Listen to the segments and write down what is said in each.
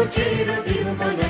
Cochino vino my el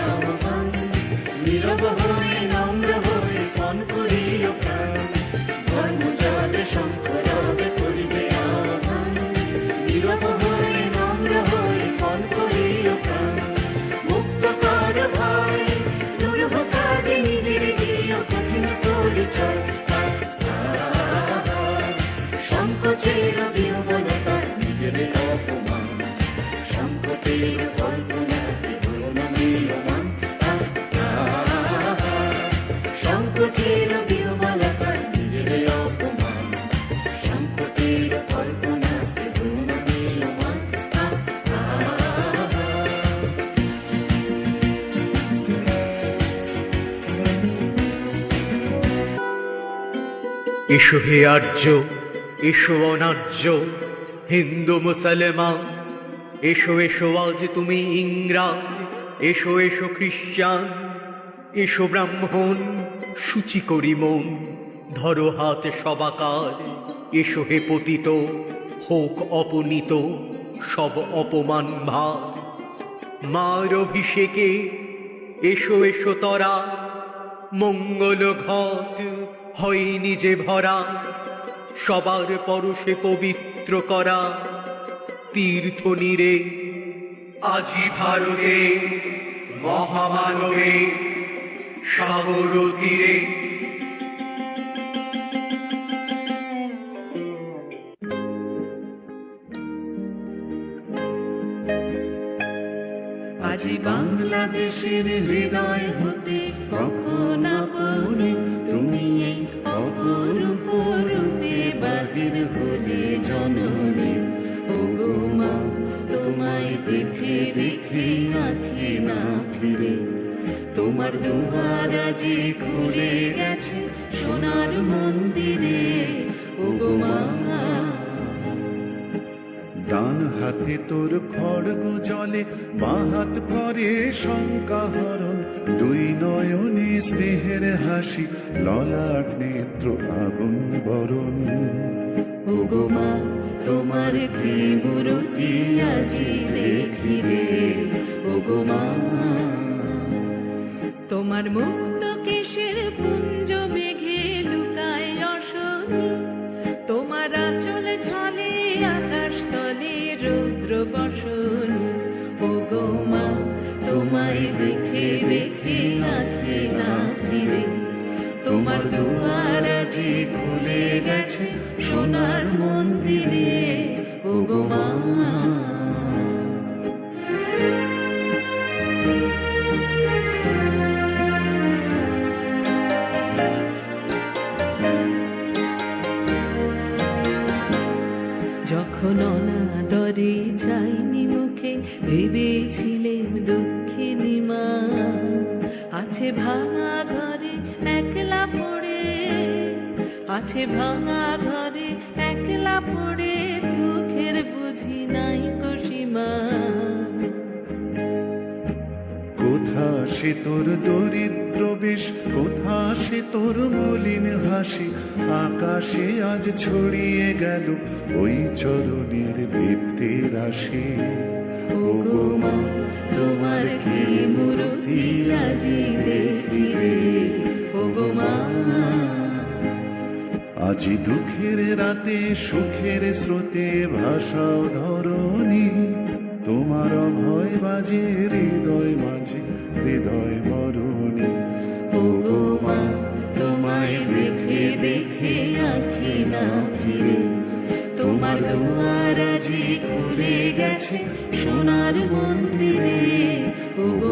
এসো হে আর্য এসো অনার্য হিন্দু মুসলমান এসো এসো আজ তুমি ইংরাজ, এসো এসো খ্রিস্টান এসো ব্রাহ্মণ, সূচি করি মন, ধরো হাত সবাকার এসো হে পতিত, হোক অপনীত, সব অপমান ভার। মার অভিষেকে এসো এসো তরা, মঙ্গল ঘট হয় নিজে ভরা, সবার পরশে পবিত্র করা। তীর্থ নীরে আজি ভারতে মহামানবে সাগর তীরে আজি বাংলাদেশের হৃদয় হতে কখন না ফিরে। তোমার দুয়ার আজি খুলে গেছে সোনার মন্দিরে। ওগো মা। ডান হাতে তোর খড়গ জলে, বাঁ করে শঙ্কা হরণ দুই নয়নে স্নেহের হাসি, ললাট নেত্র আগুন বরণ। ওগো মা, তোমার কি মূরতি আজি দেখি রে ওগো মা তোমার মুক্ত যখন অনাদরে যাইনি মুখে ভেবেছিলেন দক্ষিণী মা। আছে ভাঙা ঘরে একলা পড়ে, আছে ভাঙা ঘরে একলা পড়ে, দুঃখের বুঝি নাই কসিমা কোথা সে তোর দরিদ্র বেশ? কোথা সে তোর মলিন হাসি? আকাশে আজ ছড়িয়ে গেল ওই চরণের বৃত্তে রাশি তোমার কি মূর্তি আজি দেখি রে মা, আজি দুঃখের রাতে সুখের স্রোতে ভাষাও ধরণী। তোমার ভয় বাজে হৃদয় মাঝে হৃদয় বরণী। ও তোমায় দেখে দেখে আঁখি না ফিরে। তোমার দুয়ার আজি খুলে গেছে সোনার মন্দিরে। ও গো